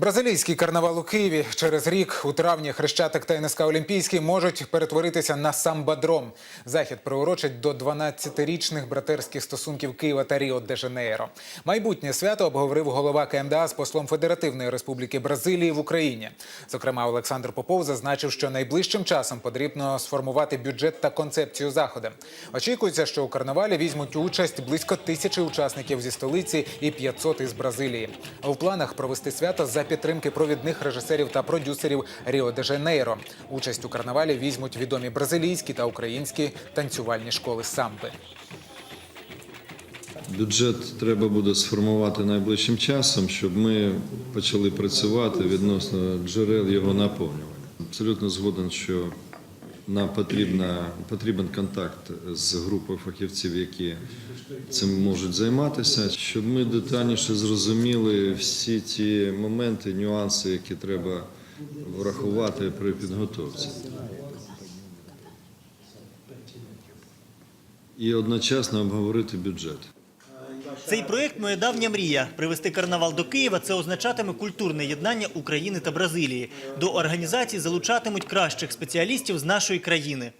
Бразилійський карнавал у Києві через рік у травні Хрещатик та НСК Олімпійський можуть перетворитися на самбадром. Захід приурочить до 12-річних братерських стосунків Києва та Ріо де Жанейро. Майбутнє свято обговорив голова КМДА з послом Федеративної Республіки Бразилії в Україні. Зокрема, Олександр Попов зазначив, що найближчим часом потрібно сформувати бюджет та концепцію заходу. Очікується, що у карнавалі візьмуть участь близько тисячі учасників зі столиці і 500 із Бразилії. А у планах провести свято за підтримки провідних режисерів та продюсерів Ріо де Жанейро. Участь у карнавалі візьмуть відомі бразилійські та українські танцювальні школи самби. Бюджет треба буде сформувати найближчим часом, щоб ми почали працювати відносно джерел його наповнювання. Абсолютно згоден, що нам потрібна, потрібен контакт з групою фахівців, які цим можуть займатися, щоб ми детальніше зрозуміли всі ті моменти, нюанси, які треба врахувати при підготовці. І одночасно обговорити бюджет. Цей проект моя давня мрія. Привести карнавал до Києва це означатиме культурне єднання України та Бразилії. До організації залучатимуть кращих спеціалістів з нашої країни.